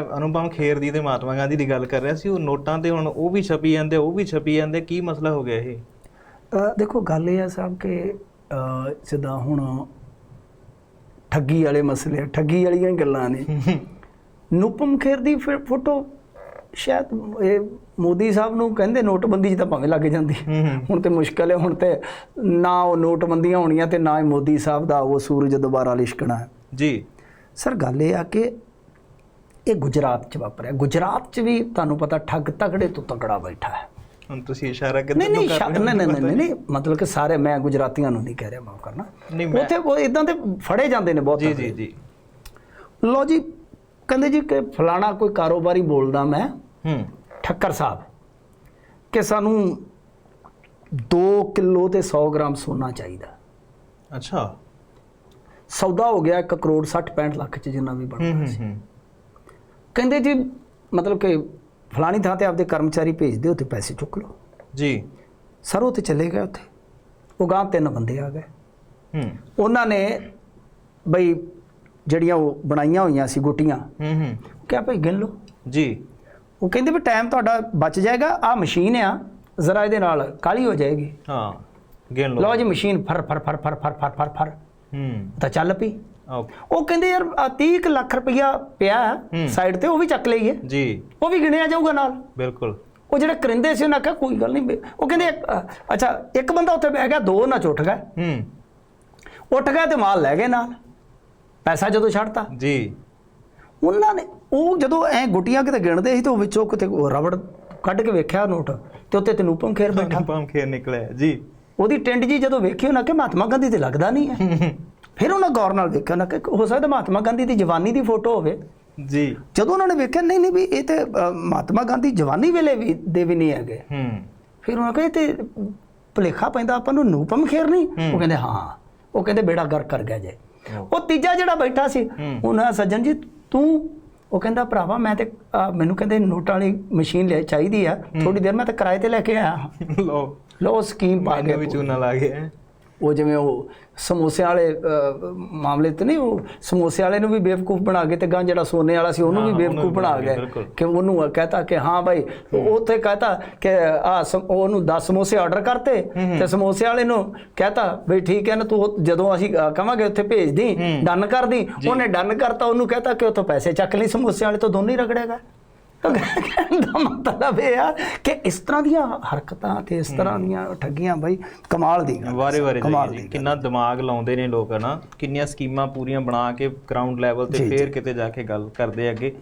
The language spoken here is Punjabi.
ਅਨੁਪਮ ਖੇਰ ਦੀ ਤੇ ਮਹਾਤਮਾ ਗਾਂਧੀ ਦੀ ਗੱਲ ਕਰ ਰਿਹਾ ਸੀ ਉਹ ਨੋਟਾਂ ਤੇ ਹੁਣ ਉਹ ਵੀ ਛਪੀ ਜਾਂਦੇ ਉਹ ਵੀ ਛਪੀ ਜਾਂਦੇ ਕੀ ਮਸਲਾ ਹੋ ਗਿਆ ਇਹ? ਦੇਖੋ ਗੱਲ ਇਹ ਆ ਸਾਹਿਬ ਕਿ ਜਿੱਦਾਂ ਹੁਣ ਠੱਗੀ ਵਾਲੇ ਮਸਲੇ ਆ, ਠੱਗੀ ਵਾਲੀਆਂ ਗੱਲਾਂ ਨੇ। ਨੂਪਮ ਖੇਰ ਦੀ ਫੋਟੋ ਸ਼ਾਇਦ ਇਹ ਮੋਦੀ ਸਾਹਿਬ ਨੂੰ ਕਹਿੰਦੇ ਨੋਟਬੰਦੀ 'ਚ ਤਾਂ ਭਾਵੇਂ ਲੱਗ ਜਾਂਦੀ। ਹੁਣ ਤੇ ਮੁਸ਼ਕਲ ਹੈ ਹੁਣ ਤੇ ਨਾ ਉਹ ਨੋਟਬੰਦੀਆਂ ਹੋਣੀਆਂ ਤੇ ਨਾ ਹੀ ਮੋਦੀ ਸਾਹਿਬ ਦਾ ਉਹ ਸੂਰਜ ਦੁਬਾਰਾ ਲਿਸ਼ਕਣਾ। ਹੈ ਜੀ। ਸਰ ਗੱਲ ਇਹ ਆ ਕਿ ਇਹ ਗੁਜਰਾਤ 'ਚ ਵਾਪਰਿਆ। ਗੁਜਰਾਤ 'ਚ ਵੀ ਤੁਹਾਨੂੰ ਪਤਾ ਠੱਗ ਤਕੜੇ ਤੋਂ ਤਕੜਾ ਬੈਠਾ ਹੈ। ਹੁਣ ਤੁਸੀਂ ਇਸ਼ਾਰਾ ਕਿੱਧਰ ਨਹੀਂ ਨਹੀਂ ਕਰ ਸ਼ਾ- ਰਹੇ ਹੋ? ਨਹੀਂ ਨਹੀਂ ਨਹੀਂ ਨਹੀਂ ਮਤਲਬ ਕਿ ਸਾਰੇ ਮੈਂ ਗੁਜਰਾਤੀਆਂ ਨੂੰ ਨਹੀਂ ਕਹਿ ਰਿਹਾ ਮਾਫ ਕਰਨਾ। ਉੱਥੇ ਉਹ ਇਦਾਂ ਦੇ ਫੜੇ ਜਾਂਦੇ ਨੇ ਬਹੁਤ ਜੀ ਜੀ ਜੀ। ਲੋ ਜੀ ਕਹਿੰਦੇ ਜੀ ਕਿ ਫਲਾਣਾ ਕੋਈ ਕਾਰੋਬਾਰੀ ਬੋਲਦਾ ਮੈਂ ਹੂੰ। ਠੱਕਰ ਸਾਹਿਬ ਕਿ ਸਾਨੂੰ 2 ਕਿਲੋ ਤੇ 100 ਗ੍ਰਾਮ ਸੋਨਾ ਚਾਹੀਦਾ। ਅੱਛਾ। ਸੌਦਾ ਹੋ ਗਿਆ 1 ਕਰੋੜ 60 65 ਲੱਖ ਚ ਜਿੰਨਾ ਵੀ ਹੂੰ ਬਣਦਾ ਹੂੰ ਸੀ। ਹੂੰ। ਕਹਿੰਦੇ ਜੀ ਮਤਲਬ ਕਿ ਫਲਾਣੀ ਥਾਂ ਤੇ ਆਪਦੇ ਕਰਮਚਾਰੀ ਭੇਜ ਦਿਓ ਤੇ ਪੈਸੇ ਚੁੱਕ ਲਓ। ਜੀ। ਸਰ ਉਹ ਤੇ ਚਲੇ ਗਏ ਉੱਥੇ। ਉਹ ਗਾਂ ਤਿੰਨ ਬੰਦੇ ਆ ਗਏ। ਹੂੰ। ਉਹਨਾਂ ਨੇ ਬਈ ਜਿਹੜੀਆਂ ਉਹ ਬਣਾਈਆਂ ਹੋਈਆਂ ਸੀ ਗੋਟੀਆਂ ਹੂੰ ਹੂੰ। ਕਿਹਾ ਭਈ ਗਿਣ ਲਓ। ਜੀ। ਉਹ ਕਹਿੰਦੇ ਵੀ ਟਾਈਮ ਤੁਹਾਡਾ ਬਚ ਜਾਏਗਾ ਆ ਮਸ਼ੀਨ ਆ ਜ਼ਰਾ ਇਹਦੇ ਨਾਲ ਕਾਲੀ ਹੋ ਜਾਏਗੀ। ਹਾਂ ਗਿਣ ਲਓ। ਲਓ ਜੀ ਮਸ਼ੀਨ ਫਰ ਫਰ ਫਰ ਫਰ ਫਰ ਫਰ ਫਰ। ਹੂੰ। ਤਾਂ ਚੱਲ ਪਈ। ਉਹ ਕਹਿੰਦੇ ਯਾਰ ਆਹ 30 ਕੁ ਲੱਖ ਰੁਪਇਆ ਪਿਆ। ਸਾਈਡ ਤੇ ਉਹ ਵੀ ਚੱਕ ਲਈਏ। ਜੀ। ਉਹ ਵੀ ਗਿਣਿਆ ਜਾਊਗਾ ਨਾਲ। ਬਿਲਕੁਲ। ਉਹ ਜਿਹੜੇ ਕਰਿੰਦੇ ਸੀ ਉਹਨਾਂ ਕਿਹਾ ਕੋਈ ਗੱਲ ਨਹੀਂ ਉਹ ਕਹਿੰਦੇ ਅੱਛਾ ਇੱਕ ਬੰਦਾ ਉੱਥੇ ਬਹਿ ਗਿਆ ਦੋ ਨਾ ਉੱਠ ਗਏ। ਹੂੰ। ਉੱਠ ਗਏ ਤੇ ਮਾਲ ਲੈ ਗਏ ਨਾਲ। ਪੈਸਾ ਜਦੋਂ ਛੱਡਤਾ। ਜੀ। ਉਹਨਾਂ ਨੇ ਉਹ ਜਦੋਂ ਐ ਗੁੱਟੀਆਂ ਕਿਤੇ ਗਿਣਦੇ ਸੀ ਤੇ ਉਹ ਵਿੱਚੋਂ ਕਿਤੇ ਰਬੜ ਕੱਢ ਕੇ ਵੇਖਿਆ ਨੋਟ ਤੇ ਉੱਤੇ ਤਨੂਪਮ ਖੇਰ ਬੈਠਾ। ਅਨੁਪਮ ਖੇਰ ਨਿਕਲਿਆ ਜੀ। ਉਹਦੀ ਟਿੰਡ ਜੀ ਜਦੋਂ ਵੇਖੀ ਉਹਨਾਂ ਕਿ ਮਹਾਤਮਾ ਗਾਂਧੀ ਤੇ ਲੱਗਦਾ ਨਹੀਂ ਹੈ। ਫਿਰ ਉਹਨਾਂ ਗੌਰ ਨਾਲ ਵੇਖਿਆ ਉਹਨਾਂ ਕਿ ਹੋ ਸਕਦਾ ਮਹਾਤਮਾ ਗਾਂਧੀ ਦੀ ਜਵਾਨੀ ਦੀ ਫੋਟੋ ਹੋਵੇ। ਜੀ। ਜਦੋਂ ਉਹਨਾਂ ਨੇ ਵੇਖਿਆ ਨਹੀਂ ਨਹੀਂ ਵੀ ਇਹ ਤੇ ਅ, ਮਹਾਤਮਾ ਗਾਂਧੀ ਜਵਾਨੀ ਵੇਲੇ ਵੀ ਦੇ ਵੀ ਨਹੀਂ ਹੈਗੇ। ਹੂੰ। ਫਿਰ ਉਹਨਾਂ ਕਹੇ ਤੇ ਭੁਲੇਖਾ ਪੈਂਦਾ ਆਪਾਂ ਨੂੰ ਨੂਪਮ ਖੇਰ ਨਹੀਂ। ਉਹ ਕਹਿੰਦੇ ਹਾਂ ਉਹ ਕਹਿੰਦੇ ਬੇੜਾ ਗਰ ਕਰ ਗਿਆ ਜੇ। ਉਹ ਤੀਜਾ ਜਿਹੜਾ ਬੈਠਾ ਸੀ। ਉਹਨਾਂ ਸੱਜਣ ਜੀ ਤੂੰ ਉਹ ਕਹਿੰਦਾ ਭਰਾਵਾ ਮੈਂ ਤੇ ਅ, ਮੈਨੂੰ ਕਹਿੰਦੇ ਨੋਟਾਂ ਵਾਲੀ ਮਸ਼ੀਨ ਲੈ ਚਾਹੀਦੀ ਆ। ਥੋੜੀ ਦੇਰ ਮੈਂ ਤਾਂ ਕਿਰਾਏ ਤੇ ਲੈ ਕੇ ਆਇਆ। ਲੋ ਲਓ ਸਕੀਮ ਪਾ ਮੈਨੂੰ ਵੀ ਕੇ ਚੂਨਾ ਲਾ ਗਿਆ ਉਹ ਜਿਵੇਂ ਉਹ ਸਮੋਸਿਆਂ ਵਾਲੇ ਮਾਮਲੇ ਤੇ ਨਹੀਂ ਉਹ ਸਮੋਸੇ ਵਾਲੇ ਨੂੰ ਵੀ ਬੇਵਕੂਫ ਬਣਾ ਕੇ ਤੇ ਗਾਂ ਜਿਹੜਾ ਸੋਨੇ ਵਾਲਾ ਸੀ ਉਹਨੂੰ ਵੀ ਬੇਵਕੂਫ ਵੀ ਬਣਾ ਬਣਾ ਕੇ, ਗਏ। ਬਿਲਕੁਲ। ਕਿ ਉਹਨੂੰ ਕਹਤਾ ਕਿ ਹਾਂ ਭਾਈ ਉੱਥੇ ਕਹਤਾ ਕਿ ਆ ਉਹਨੂੰ 10 ਸਮੋਸੇ ਆਰਡਰ ਕਰਤੇ ਤੇ ਸਮੋਸੇ ਵਾਲੇ ਨੂੰ ਕਹਤਾ ਬਈ ਠੀਕ ਹੈ ਨਾ ਤੂੰ ਜਦੋਂ ਅਸੀਂ ਅ, ਕਵਾਂਗੇ ਉੱਥੇ ਭੇਜ ਦੀ। ਡਨ ਕਰ ਦੀ। ਉਹਨੇ ਡਨ ਕਰਤਾ ਉਹਨੂੰ ਕਹਤਾ ਕਿ ਉੱਥੋਂ ਪੈਸੇ ਚੱਕ ਲਈ ਸਮੋਸੇ ਵਾਲੇ ਤੋਂ ਦੋਨੇ ਹੀ ਰਗੜੇਗਾ ਕਹਿਣ ਦਾ ਮਤਲਬ ਇਹ ਆ ਕਿ ਇਸ ਤਰ੍ਹਾਂ ਦੀਆਂ ਹਰਕਤਾਂ ਤੇ ਇਸ ਤਰ੍ਹਾਂ ਦੀਆਂ ਠੱਗੀਆਂ ਬਈ ਕਮਾਲ ਦੀ ਗੱਲ। ਵਾਰੇ ਵਾਰੇ ਜੀ ਦੀ ਕਿੰਨਾ ਦਿਮਾਗ ਲਾਉਂਦੇ ਨੇ ਲੋਕ ਹਨਾ ਕਿੰਨੀਆਂ ਸਕੀਮਾਂ ਪੂਰੀਆਂ ਬਣਾ ਕੇ ਗਰਾਊਂਡ ਲੈਵਲ ਤੇ ਫੇਰ ਕਿਤੇ ਜਾ ਕੇ ਗੱਲ ਕਰਦੇ ਅੱਗੇ।